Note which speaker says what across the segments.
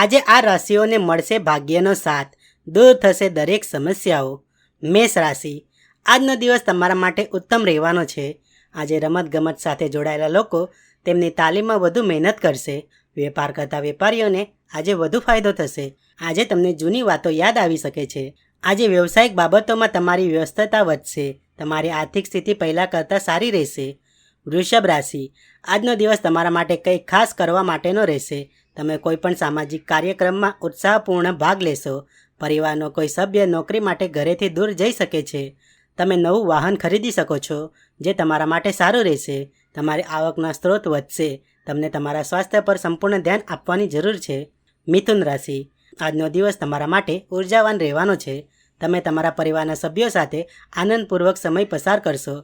Speaker 1: આજે આ રાશિઓને મળશે ભાગ્યનો સાથ. દૂર થશે દરેક સમસ્યાઓ. મેષ રાશિ. આજનો દિવસ તમારા માટે ઉત્તમ રહેવાનો છે. આજે રમતગમત સાથે જોડાયેલા લોકો તેમની તાલીમમાં વધુ મહેનત કરશે. વેપાર કરતા વેપારીઓને આજે વધુ ફાયદો થશે. આજે તમને જૂની વાતો યાદ આવી શકે છે. આજે વ્યવસાયિક બાબતોમાં તમારી વ્યસ્તતા વધશે. તમારી આર્થિક સ્થિતિ પહેલાં કરતાં સારી રહેશે. વૃષભ રાશિ. આજનો દિવસ તમારા માટે કંઈક ખાસ કરવા માટેનો રહેશે. તમે કોઈપણ સામાજિક કાર્યક્રમમાં ઉત્સાહપૂર્ણ ભાગ લેશો, પરિવારનો કોઈ સભ્ય નોકરી માટે ઘરેથી દૂર જઈ શકે છે, તમે નવું વાહન ખરીદી શકો છો, જે તમારા માટે સારું રહેશે, તમારી આવકના સ્ત્રોત વધશે, તમને તમારા સ્વાસ્થ્ય પર સંપૂર્ણ ધ્યાન આપવાની જરૂર છે. મિથુન રાશિ, આજનો દિવસ તમારા માટે ઉર્જાવાન રહેવાનો છે, તમે તમારા પરિવારના સભ્યો સાથે આનંદપૂર્વક સમય પસાર કરશો,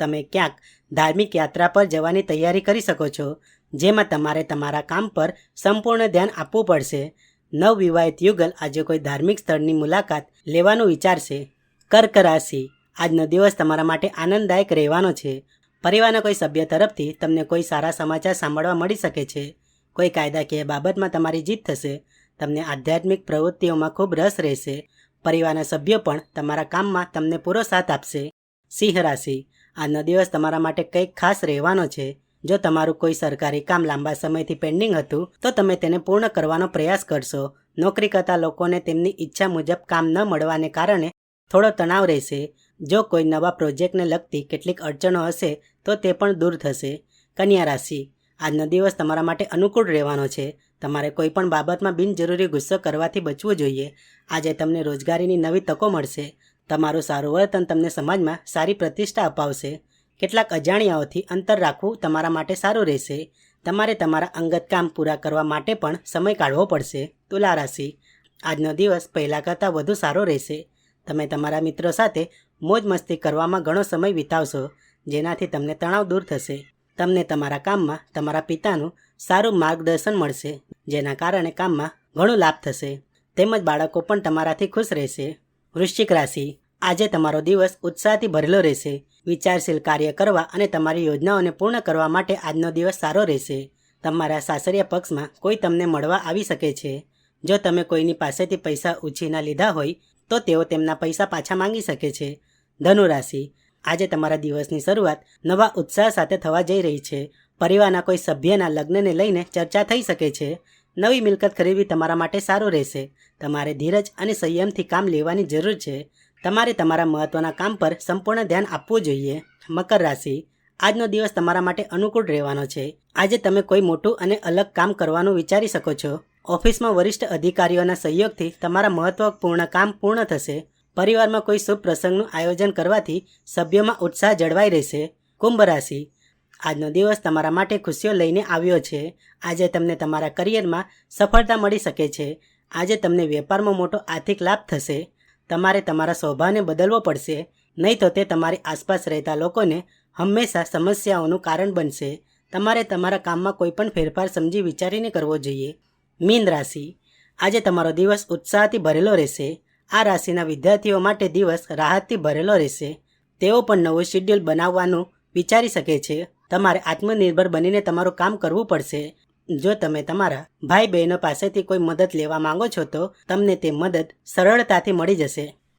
Speaker 1: તમે ક્યાંક ધાર્મિક યાત્રા પર જવાની તૈયારી કરી શકો છો જેમાં તમારે તમારા કામ પર સંપૂર્ણ ધ્યાન આપવું પડશે. નવવિવાહિત યુગલ આજે કોઈ ધાર્મિક સ્થળની મુલાકાત લેવાનું વિચારશે. કર્ક રાશિ આજનો દિવસ તમારા માટે આનંદદાયક રહેવાનો છે. પરિવારના કોઈ સભ્ય તરફથી તમને કોઈ સારા સમાચાર સાંભળવા મળી શકે છે. કોઈ કાયદાકીય બાબતમાં તમારી જીત થશે. તમને આધ્યાત્મિક પ્રવૃત્તિઓમાં ખૂબ રસ રહેશે. પરિવારના સભ્યો પણ તમારા કામમાં તમને પૂરો સાથ આપશે. સિંહ રાશિ આજનો દિવસ તમારા માટે કંઈક ખાસ રહેવાનો છે. જો તમારું કોઈ સરકારી કામ લાંબા સમયથી પેન્ડિંગ હતું, તો તમે તેને પૂર્ણ કરવાનો પ્રયાસ કરશો. નોકરી કરતા લોકોને તેમની ઈચ્છા મુજબ કામ ન મળવાને કારણે થોડો તણાવ રહેશે. જો કોઈ નવા પ્રોજેક્ટને લગતી કેટલીક અડચણો હશે, તો તે પણ દૂર થશે. કન્યા રાશિ. આજનો દિવસ તમારા માટે અનુકૂળ રહેવાનો છે. તમારે કોઈ પણ બાબતમાં બિનજરૂરી ગુસ્સો કરવાથી બચવું જોઈએ. આજે તમને રોજગારીની નવી તકો મળશે. તમારું સારું વર્તન તમને સમાજમાં સારી પ્રતિષ્ઠા અપાવશે. કેટલાક અજાણ્યાઓથી અંતર રાખવું તમારા માટે સારું રહેશે. તમારે તમારા અંગત કામ પૂરા કરવા માટે પણ સમય કાઢવો પડશે. તુલા રાશિ. આજનો દિવસ પહેલાં કરતાં વધુ સારો રહેશે. તમે તમારા મિત્રો સાથે મોજ મસ્તી કરવામાં ઘણો સમય વિતાવશો, જેનાથી તમને તણાવ દૂર થશે. તમને તમારા કામમાં તમારા પિતાનું સારું માર્ગદર્શન મળશે, જેના કારણે કામમાં ઘણો લાભ થશે. તેમજ બાળકો પણ તમારાથી ખુશ રહેશે. વૃશ્ચિક રાશિ. આજે તમારો દિવસ ઉત્સાહથી ભરેલો રહેશે. વિચારશીલ કાર્ય કરવા અને તમારી યોજનાઓને પૂર્ણ કરવા માટે આજનો દિવસ સારો રહેશે. તમારા સાસરિયા પક્ષમાં કોઈ તમને મળવા આવી શકે છે. જો તમે કોઈની પાસેથી પૈસા ઉછીના લીધા હોય, તો તેઓ તેમના પૈસા પાછા માંગી શકે છે. ધનુ રાશિ આજે તમારા દિવસની શરૂઆત નવા ઉત્સાહ સાથે થવા જઈ રહી છે. પરિવારના કોઈ સભ્યના લગ્નને લઈને ચર્ચા થઈ શકે છે. નવી મિલકત ખરીદવી તમારા માટે સારું રહેશે. તમારે ધીરજ અને સંયમથી કામ લેવાની જરૂર છે. તમારે તમારા મહત્ત્વના કામ પર સંપૂર્ણ ધ્યાન આપવું જોઈએ. મકર રાશિ. આજનો દિવસ તમારા માટે અનુકૂળ રહેવાનો છે. આજે તમે કોઈ મોટું અને અલગ કામ કરવાનું વિચારી શકો છો. ઓફિસમાં વરિષ્ઠ અધિકારીઓના સહયોગથી તમારા મહત્વપૂર્ણ કામ પૂર્ણ થશે. પરિવારમાં કોઈ શુભ પ્રસંગનું આયોજન કરવાથી સભ્યોમાં ઉત્સાહ જળવાઈ રહેશે. કુંભ રાશિ. આજનો દિવસ તમારા માટે ખુશીઓ લઈને આવ્યો છે. આજે તમને તમારા કરિયરમાં સફળતા મળી શકે છે. આજે તમને વેપારમાં મોટો આર્થિક લાભ થશે. તમારે તમારા સ્વભાવને બદલવો પડશે, નહીં તો તે તમારી આસપાસ રહેતા લોકોને હંમેશા સમસ્યાઓનું કારણ બનશે. તમારે તમારા કામમાં કોઈ પણ ફેરફાર સમજી વિચારીને કરવો જોઈએ. મીન રાશિ. આજે તમારો દિવસ ઉત્સાહથી ભરેલો રહેશે. આ રાશિના વિદ્યાર્થીઓ માટે દિવસ રાહતથી ભરેલો રહેશે. તેઓ પણ નવું શેડ્યુલ બનાવવાનું વિચારી શકે છે. તમારે આત્મનિર્ભર બનીને તમારું કામ કરવું પડશે. જો તમે તમારા ભાઈ બહેનો પાસેથી કોઈ મદદ લેવા માંગો છો તો તમને તે મદદ સરળતાથી મળી જશે.